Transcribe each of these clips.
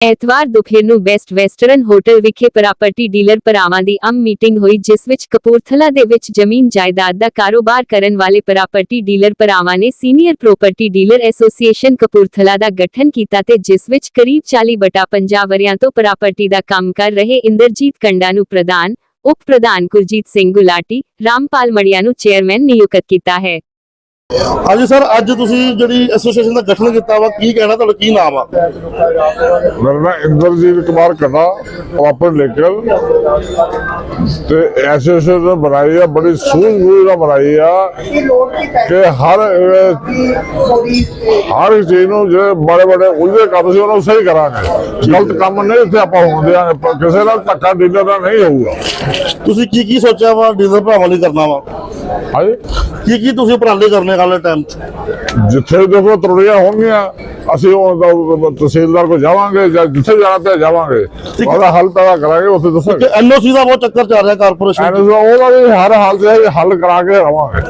ਐਤਵਾਰ ਦੁਪਹਿਰ ਨੂੰ ਬੈਸਟ ਵੈਸਟਰਨ ਹੋਟਲ ਵਿਖੇ ਪ੍ਰਾਪਰਟੀ ਡੀਲਰ ਭਰਾਵਾਂ ਦੀ ਆਮ ਮੀਟਿੰਗ ਹੋਈ, ਜਿਸ ਵਿੱਚ ਕਪੂਰਥਲਾ ਦੇ ਵਿੱਚ ਜ਼ਮੀਨ ਜਾਇਦਾਦ ਦਾ ਕਾਰੋਬਾਰ ਕਰਨ ਵਾਲੇ ਪ੍ਰਾਪਰਟੀ ਡੀਲਰ ਭਰਾਵਾਂ ਨੇ senior property dealer association Kapurthala ਦਾ ਗਠਨ ਕੀਤਾ ਤੇ ਜਿਸ ਵਿੱਚ ਕਰੀਬ 40 ਬਟਾ 50 ਵਰਿਆਂ ਤੋਂ ਪ੍ਰਾਪਰਟੀ ਦਾ ਕੰਮ ਕਰ ਰਹੇ ਇੰਦਰਜੀਤ ਕੰਡਾ ਨੂੰ ਪ੍ਰਧਾਨ, ਉਪ ਪ੍ਰਧਾਨ ਕੁਲਜੀਤ ਸਿੰਘ ਗੁਲਾਟੀ, ਰਾਮਪਾਲ ਮੜੀਆ ਨੂੰ ਚੇਅਰਮੈਨ ਨਿਯੁਕਤ ਕੀਤਾ ਹੈ। ਹਾਂਜੀ ਸਰ ਅੱਜ ਤੁਸੀਂ ਜਿਹੜੀ ਐਸੋਸੀਏਸ਼ਨ ਦਾ ਗਠਨ ਕੀਤਾ ਵਾ ਕੀ ਕਹਿਣਾ ਤੁਹਾਡਾ ਕੀ ਨਾਮ ਆ? ਮੇਰਾ ਨਾਮ ਇੰਦਰਜੀਤ ਕੁਮਾਰ ਕਨਾ ਪ੍ਰੋਪਰ ਲੇਕਰ ਤੇ ਐਸੋਸੀਏਸ਼ਨ ਬਣਾਈ ਆ ਬੜੀ ਸੂਝ-ਬੂਝ ਨਾਲ ਬਣਾਈ ਆ ਕਿ ਹਰ ਹਰ ਚੀਜ਼ ਨੂੰ ਜਿਹੜੇ ਬੜੇ ਬੜੇ ਉਲਝੇ ਕੰਮ ਸੀ ਉਹਨਾਂ ਨੂੰ ਸਹੀ ਕਰਾਂਗੇ। ਗਲਤ ਕੰਮ ਨਹੀਂ ਇੱਥੇ ਆਪਾਂ ਦਿਆਂਗੇ ਪਰ ਕਿਸੇ ਨਾਲ ਧੱਕਾ ਡੀਲਰ ਦਾ ਨਹੀਂ ਹੋਊਗਾ। ਤੁਸੀਂ ਕੀ ਕੀ ਸੋਚਿਆ ਵਾ ਡੀਲਰ ਭਰਾਵਾਂ ਲਈ ਕਰਨਾ ਵਾ? ਹਾਂਜੀ? ਕੀ ਕੀ ਤੁਸੀਂ ਉਪਰਾਲੇ ਕਰਨੇ ਵਾਲੇ ਟਾਈਮ 'ਚ। ਜਿੱਥੇ ਦੇਖੋ ਤਰੁੜੀਆਂ ਹੋਣਗੀਆਂ ਅਸੀਂ ਉਹ ਤਹਿਸੀਲਦਾਰ ਕੋ ਜਾਵਾਂਗੇ ਜਾਂ ਜਿੱਥੇ ਜਾਣਾ ਤੇ ਜਾਵਾਂਗੇ। ਉਹਦਾ ਹੱਲ ਪੈਦਾ ਕਰਾਂਗੇ ਉੱਥੇ ਕਿ ਦੱਸਾਂਗੇ ਐਨਓਸੀ ਦਾ ਬਹੁਤ ਚੱਕਰ ਚੱਲ ਰਿਹਾ ਕਾਰਪੋਰੇਸ਼ਨ ਐਨਐਸ ਉਹਦਾ ਵੀ ਹਰ ਹਾਲ ਤੇ ਹੱਲ ਕਰਾ ਕੇ ਰਵਾਂਗੇ।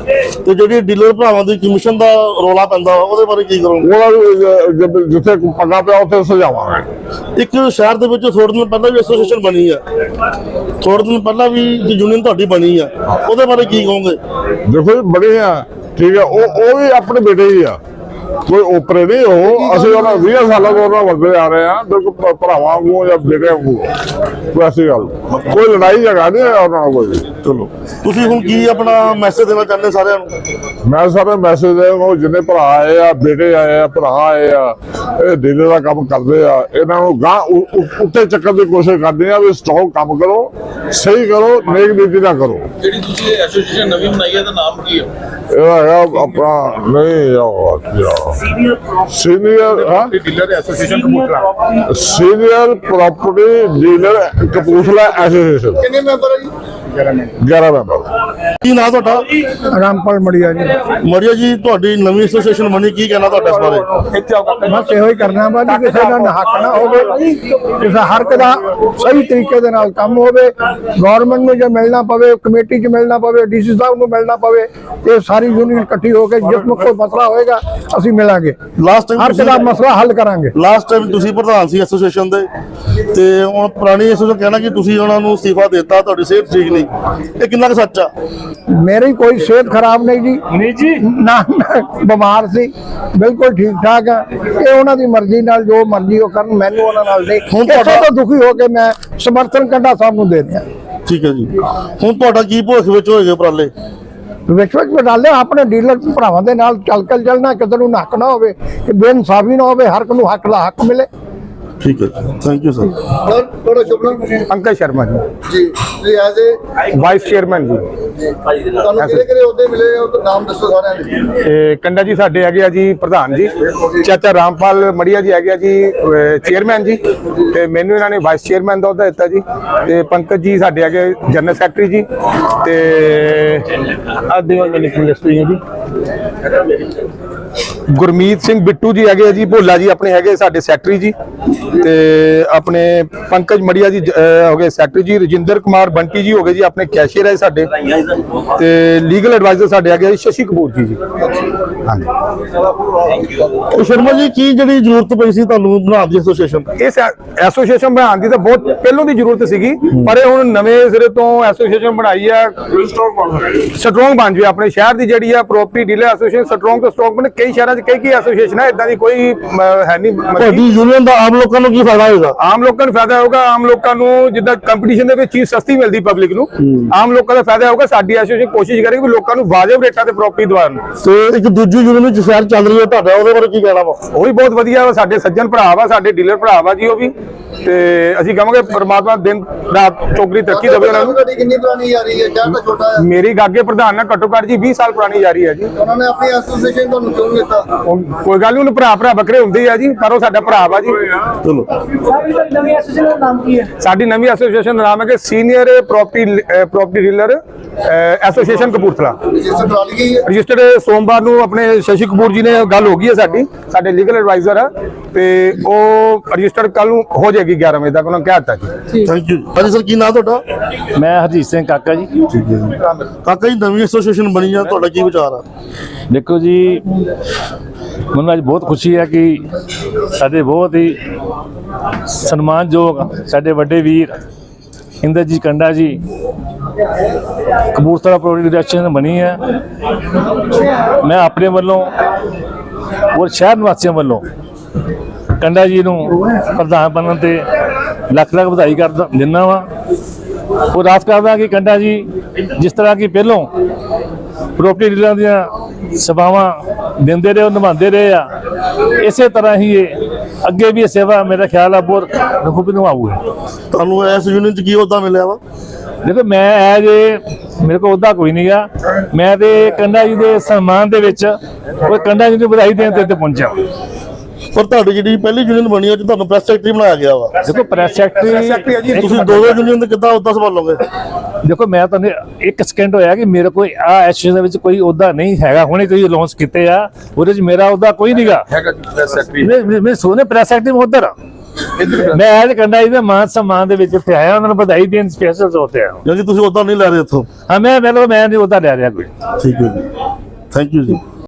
ਤੇ ਜਿਹੜੀ ਡੀਲਰ ਭਰਾਵਾਂ ਦੀ ਕਮਿਸ਼ਨ ਦਾ ਰੋਲਾ ਪੈਂਦਾ ਉਹਦੇ ਬਾਰੇ ਕੀ ਕਰੋਗੇ? ਉਹਦਾ ਵੀ ਜਿੱਥੇ ਪੰਗਾ ਪਿਆ ਉੱਥੇ ਸਜਾਵਾਂਗੇ। ਇੱਕ ਸ਼ਹਿਰ ਦੇ ਵਿੱਚ ਥੋੜੇ ਦਿਨ ਪਹਿਲਾਂ ਵੀ ਐਸੋਸੀਏਸ਼ਨ ਬਣੀ ਆ। ਥੋੜੇ ਦਿਨ ਪਹਿਲਾਂ ਵੀ ਯੂਨੀਅਨ ਤੁਹਾਡੀ ਬਣੀ ਆ। ਉਹਦੇ ਬਾਰੇ ਕੀ ਕਹੋਗੇ? ਦੇਖੋ ਜੀ ਬੜੇ ਆ ਠੀਕ ਹੈ, ਉਹ ਉਹ ਵੀ ਆਪਣੇ ਬੇਟੇ ਹੀ ਆ। ਕੋਈ ਓਪਰੇ ਨਹੀਂ, ਉਹ ਅਸੀਂ ਉਹਨਾਂ 20 ਸਾਲਾਂ ਤੋਂ ਉਹਨਾਂ ਵਰਦੇ ਆ ਰਹੇ ਆ ਬਿਲਕੁਲ ਭਰਾਵਾਂ ਵਾਂਗੂ ਜਾਂ ਬੇਟੇ ਵਾਂਗੂ। ਕੋਈ ਐਸੀ ਗੱਲ। ਕੋਈ ਲੜਾਈ ਝਗੜਾ ਨਹੀਂ ਉਹਨਾਂ ਨਾਲ ਕੋਈ ਚਲੋ। ਤੁਸੀਂ ਹੁਣ ਕੀ ਆਪਣਾ ਮੈਸੇਜ ਦੇਣਾ ਚਾਹੁੰਦੇ ਸਾਰਿਆਂ ਨੂੰ? ਮੈਂ ਸਾਰੇ ਮੈਸੇਜ ਦੇ ਉਹ ਜਿੰਨੇ ਭਰਾ ਆਏ ਆ ਬੇਟੇ ਆਏ ਆ ਭਰਾ ਆਏ ਆ ਇਹ ਡੀਲਰ ਦਾ ਕੰਮ ਕਰਦੇ ਆ ਇਹਨਾਂ ਨੂੰ ਗਾਂ ਉੱਤੇ ਚੱਕਣ ਦੀ ਕੋਸ਼ਿਸ਼ ਕਰਦੇ ਆ ਵੀ ਸਟਾਕ ਕੰਮ ਕਰੋ ਸਹੀ ਕਰੋ ਨੇਕ ਨੀਤੀ ਨਾਲ ਕਰੋ। ਜਿਹੜੀ ਤੁਸੀਂ ਐਸੋਸੀਏਸ਼ਨ ਨਵੀਂ ਬਣਾਈ ਹੈ ਦਾ ਨਾਮ ਕੀ ਹੈ ਇਹਦਾ ਹੈਗਾ ਆਪਣਾ ਨਹੀਂ ਯਾਰ ਸੀਨੀਅਰ ਹਾਂ? Dealer association Kapurthala. Senior property dealer Kapurthala association ਕਿੰਨੇ ਮੈਂਬਰ ਹੈ ਜੀ? 11 ਮੈਂਬਰ। ਕੀ ਨਾਂ ਤੁਹਾਡਾ? ਰਾਮਪਾਲ ਮੜੀਆ ਜੀ। ਮਰੀਆ ਜੀ ਤੁਹਾਡੀ ਨਵੀਂ ਐਸੋਸੀਏਸ਼ਨ ਬਣੀ ਕੀ ਕਹਿਣਾ ਤੁਹਾਡਾ ਇਸ ਬਾਰੇ? ਬਸ ਇਹੋ ਹੀ ਕਰਨਾ ਵਾ ਜੀ ਕਿਸੇ ਦਾ ਨਹੱਕ ਨਾ ਹੋਵੇ ਕਿਸੇ ਹਰ ਇੱਕ ਦਾ ਸਹੀ ਤਰੀਕੇ ਦੇ ਨਾਲ ਕੰਮ ਹੋਵੇ ਗਵਰਨਮੈਂਟ ਨੂੰ ਜੇ ਮਿਲਣਾ ਪਵੇ ਕਮੇਟੀ 'ਚ ਮਿਲਣਾ ਪਵੇ ਡੀਸੀ ਸਾਹਿਬ ਨੂੰ ਮਿਲਣਾ ਪਵੇ ਤੇ ਸਾਰੀ ਯੂਨੀਅਨ ਇਕੱਠੀ ਹੋ ਕੇ ਜਿਸ ਨੂੰ ਕੋਈ ਮਸਲਾ ਹੋਏਗਾ ਅਸੀਂ ਮਿਲਾਂਗੇ। ਲਾਸਟ ਹਰ ਇੱਕ ਦਾ ਟਾਈਮ ਮਸਲਾ ਹੱਲ ਕਰਾਂਗੇ। ਲਾਸਟ ਟਾਈਮ ਤੁਸੀਂ ਪ੍ਰਧਾਨ ਸੀ ਐਸੋਸੀਏਸ਼ਨ ਦੇ ਤੇ ਹੁਣ ਪੁਰਾਣੀ ਐਸੋਸੀਏਸ਼ਨ ਕਹਿਣਾ ਕਿ ਤੁਸੀਂ ਉਹਨਾਂ ਨੂੰ ਅਸਤੀਫਾ ਦਿੱਤਾ ਤੁਹਾਡੀ ਸਿਹਤ ਠੀਕ ਨਹੀਂ ਇਹ ਕਿੰਨਾ ਕੁ ਸੱਚ ਆ? ਮੇਰੀ ਕੋਈ ਸਿਹਤ ਖਰਾਬ ਨਹੀਂ ਜੀ। ਨਹੀਂ ਜੀ। ਨਾ ਬਿਮਾਰ ਸੀ। ਬਿਲਕੁਲ ਠੀਕ ਠਾਕ ਆ। ਇਹ ਉਹਨਾਂ ਦੀ ਮਰਜ਼ੀ ਨਾਲ ਜੋ ਮਰਜ਼ੀ ਉਹ ਕਰਨ ਮੈਨੂੰ ਉਹਨਾਂ ਨਾਲ ਨਹੀਂ। ਹੁਣ ਤੁਹਾਡਾ- ਤੋਂ ਦੁਖੀ ਹੋ ਕੇ ਮੈਂ ਸਮਰਥਨ ਕੰਡਾ ਸਾਹਿਬ ਨੂੰ ਦੇ ਰਿਹਾ। ਠੀਕ ਹੈ ਜੀ। ਹੁਣ ਤੁਹਾਡਾ ਕੀ ਭਵਿੱਖ ਵਿੱਚ ਹੋਏਗਾ ਉਪਰਾਲੇ? ਵਿੱਚ ਵਿੱਚ ਬਟਾਲੇ ਆਪਣੇ ਡੀਲਰ ਭਰਾਵਾਂ ਦੇ ਨਾਲ ਚੱਲ ਕੇ ਚੱਲਣਾ ਕਿਸੇ ਨੂੰ ਨੱਕ ਨਾ ਹੋਵੇ ਕਿ ਬੇਇਨਸਾਫੀ ਨਾ ਹੋਵੇ ਹਰ ਇੱਕ ਨੂੰ ਹੱਕ ਦਾ ਹੱਕ ਮਿਲੇ। ਠੀਕ ਹੈ। ਥੈਂਕ ਯੂ ਸਰ ਸਰ ਤੁਹਾਡਾ ਸ਼ੁਭ ਨਾਮ ਅੰਕਲ ਸ਼ਰਮਾ ਜੀ। ਜੀ ਜੀ ਐਜ਼ ਏ ਵਾਈਸ ਚੇਅਰਮੈਨ ਜੀ। ਤੁਹਾਨੂੰ ਕਿਹੜੇ ਕਿਹੜੇ ਅਹੁਦੇ ਮਿਲੇ ਉਹ ਨਾਮ ਦੱਸੋ ਸਾਰਿਆਂ ਦੇ। ਤੇ ਕੰਡਾ ਜੀ ਸਾਡੇ ਹੈਗੇ ਆ ਜੀ ਪ੍ਰਧਾਨ ਜੀ। ਚਾਚਾ ਰਾਮਪਾਲ ਮੜੀਆ ਜੀ ਹੈਗੇ ਆ ਜੀ ਚੇਅਰਮੈਨ ਜੀ। ਤੇ ਮੈਨੂੰ ਇਹਨਾਂ ਨੇ ਵਾਈਸ ਚੇਅਰਮੈਨ ਦਾ ਅਹੁਦਾ ਦਿੱਤਾ ਜੀ। ਤੇ ਪੰਕਜ ਜੀ ਸਾਡੇ ਹੈਗੇ ਜਨਰਲ ਸੈਕਟਰੀ ਜੀ। ਤੇ ਆ ਦਿਵਾਨ ਮੈਨੇਜਮੈਂਟ ਲਿਸਟਰੀ ਜੀ। ਗੁਰਮੀਤ ਸਿੰਘ ਬਿੱਟੂ ਜੀ ਹੈਗੇ ਆ ਜੀ ਭੋਲਾ ਜੀ ਆਪਣੇ ਹੈਗੇ ਸਾਡੇ ਸੈਕਟਰੀ ਜੀ ਤੇ ਆਪਣੇ ਪੰਕਜ ਮੜੀਆ ਜੀ ਹੋ ਗਏ ਸੈਕਟਰੀ ਜੀ ਰਜਿੰਦਰ ਕੁਮਾਰ ਬੰਟੀ ਜੀ ਹੋ ਗਏ ਜੀ ਆਪਣੇ ਕੈਸ਼ੀਅਰ ਹੈ ਸਾਡੇ ਤੇ ਲੀਗਲ ਐਡਵਾਈਜ਼ਰ ਸਾਡੇ ਹੈਗੇ ਸ਼ਸ਼ੀ ਕਪੂਰ ਜੀ ਜੀ। ਹਾਂਜੀ। ਸ਼ਰਮਾ ਜੀ ਕੀ ਜਿਹੜੀ ਜ਼ਰੂਰਤ ਪਈ ਸੀ ਤੁਹਾਨੂੰ ਬਣਾਉਣ ਦੀ ਐਸੋਸੀਏਸ਼ਨ ਇਸ ਐਸੋਸੀਏਸ਼ਨ ਬਣਾਉਣ ਦੀ ਤਾਂ ਬਹੁਤ ਪਹਿਲੋਂ ਦੀ ਜ਼ਰੂਰਤ ਸੀਗੀ ਪਰ ਇਹ ਹੁਣ ਨਵੇਂ ਸਿਰੇ ਤੋਂ ਐਸੋਸੀਏਸ਼ਨ ਬਣਾਈ ਹੈ ਸਟਰੋਂਗ ਬਣ ਜਾਵੇ ਆਪਣੇ ਸ਼ਹਿਰ ਦੀ ਜਿਹੜੀ ਆ ਪ੍ਰੋਪਰਟੀ ਡੀਲਰ ਐਸੋਸੀਏਸ਼ਨ ਸਟਰੋਂਗ ਤੋਂ ਸਟਰੋਂਗ ਬਣੇ ਕਈ ਸ਼ਹਿਰਾਂ 'ਚ ਕਈ ਕਈ ਐਸੋਸੀਏਸ਼ਨ ਹੈ ਇਦਾਂ ਦੀ ਕੋਈ ਅਮ, ਹੈ ਨਹੀਂ ਮਤਲਬ ਤੁਹਾਡੀ ਕਿ ਯੂਨੀਅਨ ਦਾ ਆਮ ਲੋਕਾਂ ਨੂੰ ਕੀ ਫਾਇਦਾ ਹੋਏਗਾ? ਆਮ ਲੋਕਾਂ ਨੂੰ ਫਾਇਦਾ ਹੋਊਗਾ ਆਮ ਲੋਕਾਂ ਨੂੰ ਜਿੱਦਾਂ ਕੰਪੀਟੀਸ਼ਨ ਦੇ ਵਿੱਚ ਚੀਜ਼ ਸਸਤੀ ਮਿਲਦੀ ਪਬਲਿਕ ਨੂੰ ਆਮ ਲੋਕਾਂ ਦਾ ਫਾਇਦਾ ਹੋਊਗਾ ਸਾਡੀ ਐਸੋਸੀਏਸ਼ਨ ਕੋਸ਼ਿਸ਼ ਕਰੇਗੀ ਵੀ ਲੋਕਾਂ ਨੂੰ ਵਾਜਬ ਰੇਟਾਂ ਤੇ ਪ੍ਰੋਪਰਟੀ ਦਿਵਾਉਣ। ਤੇ ਇੱਕ ਦੂਜੀ ਯੂਨੀਅਨ ਵਿੱਚ ਸ਼ਹਿਰ ਚੱਲ ਰਹੀ ਹੈ ਤੁਹਾਡਾ ਉਹਦੇ ਬਾਰੇ ਕੀ ਕਹਿਣਾ ਵਾ? ਉਹ ਵੀ ਬਹੁਤ ਵਧੀਆ ਵਾ ਸਾਡੇ ਸੱਜਣ ਭਰਾ ਵਾ ਸਾਡੇ ਡੀਲਰ ਭਰਾ ਵਾ ਜੀ ਉਹ ਵੀ। ਤੇ ਅਸੀਂ ਕਹਾਂਗੇ ਪ੍ਰਮਾਤਮਾ ਦਿਨ ਰਾਤ ਚੌਕਰੀ ਤਰੱਕੀ ਦੇਵੇ ਉਹਨਾਂ ਨੂੰ। ਤੁਹਾਡੀ ਕਿੰਨੀ ਪੁਰਾਣੀ ਰਹੀ ਹੈ? ਸ਼ਹਿਰ ਤਾਂ ਛੋਟਾ ਹੈ ਮੇਰੀ ਗਾਗੇ ਪ੍ਰਧਾਨ ਨਾਲ ਘੱਟੋ ਘੱਟ ਜੀ 20 ਸਾਲ ਪੁਰਾਣੀ ਯਾਰੀ ਹੈ ਜੀ। ਉਹਨਾਂ ਨੇ ਆਪਣੀ ਐਸੋਸੀਏਸ਼ਨ ਤੁਹਾਨੂੰ ਕਿਉਂ ਕੋਈ ਗੱਲ ਨਹੀਂ ਉਹਨੂੰ ਭਰਾ ਭਰਾ ਬੱਕਰੇ ਹੁੰਦੇ ਆ ਜੀ ਪਰ ਉਹ ਸਾਡਾ ਭਰਾ ਵਾ ਜੀ। ਚਲੋ। ਸਾਡੀ ਨਵੀਂ ਐਸੋਸੀਏਸ਼ਨ ਦਾ ਨਾਮ ਹੈ? ਕਿ senior property property dealer association Kapurthala. Register ਕਰਾ ਲਈ ਗਈ ਹੈ? ਰਜਿਸਟਰਡ ਸੋਮਵਾਰ ਨੂੰ ਆਪਣੇ ਸ਼ਸ਼ੀ ਕਪੂਰ ਜੀ ਨੇ ਗੱਲ ਹੋ ਗਈ ਹੈ ਸਾਡੀ। ਸਾਡੇ ਲੀਗਲ ਐਡਵਾਈਜ਼ਰ ਆ। ਤੇ ਉਹ ਰਜਿਸਟਰਡ ਕੱਲ ਨੂੰ ਹੋ ਜਾਏਗੀ 11 ਵਜੇ ਤੱਕ ਉਹਨਾਂ ਕਹਿ ਦਿੱਤਾ ਜੀ। ਥੈਂਕ ਯੂ ਹਾਂਜੀ ਸਰ ਕੀ ਨਾਮ ਤੁਹਾਡਾ? ਮੈਂ ਹਰਜੀਤ ਸਿੰਘ ਕਾਕਾ ਜੀ। ਕਾਕਾ ਜੀ ਨਵੀਂ ਐਸੋਸੀਏਸ਼ਨ ਬਣੀ ਆ ਤੁਹਾਡਾ ਕੀ ਵਿਚਾਰ ਆ? ਦੇਖੋ ਜੀ ਮੈਨੂੰ ਅੱਜ ਬਹੁਤ ਖੁਸ਼ੀ ਹੈ ਕਿ ਸਾਡੇ ਬਹੁਤ ਹੀ ਸਨਮਾਨਯੋਗ ਸਾਡੇ ਵੱਡੇ ਵੀਰ ਇੰਦਰਜੀਤ ਕੰਡਾ ਜੀ ਕਪੂਰਥਲਾ ਪ੍ਰੋਡਕਟ ਡਾਇਰੈਕਸ਼ਨ ਬਣੀ ਹੈ। ਮੈਂ ਆਪਣੇ ਵੱਲੋਂ ਔਰ ਸ਼ਹਿਰ ਨਿਵਾਸੀਆਂ ਵੱਲੋਂ ਕੰਡਾ ਜੀ ਨੂੰ ਪ੍ਰਧਾਨ ਬਣਨ ਤੇ ਲੱਖ ਲੱਖ ਵਧਾਈ ਕਰ ਦਿੰਦਾ ਵਾਂ। ਔਰ ਆਸ ਕਰਦਾ ਕਿ ਕੰਡਾ ਜੀ ਜਿਸ ਤਰ੍ਹਾਂ ਕਿ ਪਹਿਲੋਂ ਪ੍ਰੋਪਰਟੀ ਡੀਲਰਾਂ ਦੀਆਂ ਸੇਵਾਵਾਂ ਦਿੰਦੇ ਰਹੇ ਉਹ ਨਿਭਾਉਂਦੇ ਰਹੇ ਆ ਇਸੇ ਤਰ੍ਹਾਂ ਹੀ ਇਹ ਅੱਗੇ ਵੀ ਇਹ ਸੇਵਾ ਮੇਰਾ ਖਿਆਲ ਆ ਬਹੁਤ ਖੂਬੀ ਨਿਭਾਊਗੇ। ਤੁਹਾਨੂੰ ਇਸ ਯੂਨੀਅਨ ਚ ਕੀ ਅਹੁਦਾ ਮਿਲਿਆ ਵਾ? ਦੇਖੋ ਮੈਂ ਐਜ ਮੇਰੇ ਕੋਲ ਉਹਦਾ ਕੋਈ ਨਹੀਂਗਾ ਮੈਂ ਤੇ ਕੰਡਾ ਜੀ ਦੇ ਸਨਮਾਨ ਦੇ ਵਿੱਚ ਉਹ ਕੰਡਾ ਜੀ ਨੂੰ ਵਧਾਈ ਦੇਣ ਤੇ ਇੱਥੇ ਪਹੁੰਚਿਆ। ਪਰ ਤੁਹਾਡੀ ਜਿਹੜੀ ਪਹਿਲੀ ਯੂਨੀਅਨ ਬਣੀ ਉਹ ਚ ਤੁਹਾਨੂੰ ਪ੍ਰੈਸ ਸੈਕਟਰੀ ਬਣਾਇਆ ਗਿਆ ਵਾ। ਦੇਖੋ ਪ੍ਰੈਸ ਸੈਕਟਰੀ ਤੁਸੀਂ ਦੋ ਦੋ ਯੂਨੀਅਨ ਦੇ ਕਿੱਦਾਂ ਅਹੁਦਾ ਸੰਭਾਲੋਗੇ? ਦੇਖੋ ਮੈਂ ਤੁਹਾਨੂੰ ਇੱਕ ਸਕਿੰਟ ਹੋਇਆ ਕਿ ਮੇਰੇ ਕੋਈ ਆ ਐਸੋਸੀਏਸ਼ਨ ਦੇ ਵਿੱਚ ਕੋਈ ਉਹਦਾ ਨਹੀਂ ਹੈਗਾ। ਹੁਣੇ ਕੋਈ ਅਨਾਉਂਸ ਕੀਤੇ ਆ ਉਹਦੇ ਵਿੱਚ ਮੇਰਾ ਉਹਦਾ ਕੋਈ ਨਹੀਂਗਾ ਹੈਗਾ ਜੀ ਪ੍ਰੈਸ ਸੈਕਟਰੀ ਮੈਂ ਮੈਂ ਸੋਨੇ ਪ੍ਰੈਸ ਉਧਰ ਆ। ਮੈਂ ਐਜ ਕੰਡਾ ਜੀ ਦੇ ਮਾਨ ਸਨਮਾਨ ਦੇ ਵਿੱਚ ਇੱਥੇ ਆਇਆ ਉਹਨਾਂ ਨੂੰ ਵਧਾਈ ਦੇਣ ਸਪੈਸ਼ਲ ਹੋਤੇ ਆ ਯਾਨੀ ਤੁਸੀਂ ਅਹੁਦਾ ਨਹੀਂ ਲੈ ਰਹੇ ਇੱਥੋਂ? ਹਾਂ ਮੈਂ ਮੈਂ ਨਹੀਂ ਉਹਦਾ ਲੈ ਰਿਹਾ ਕੋਈ। ਠੀਕ ਹੈ ਜੀ। ਥੈਂਕ ਯੂ ਜੀ।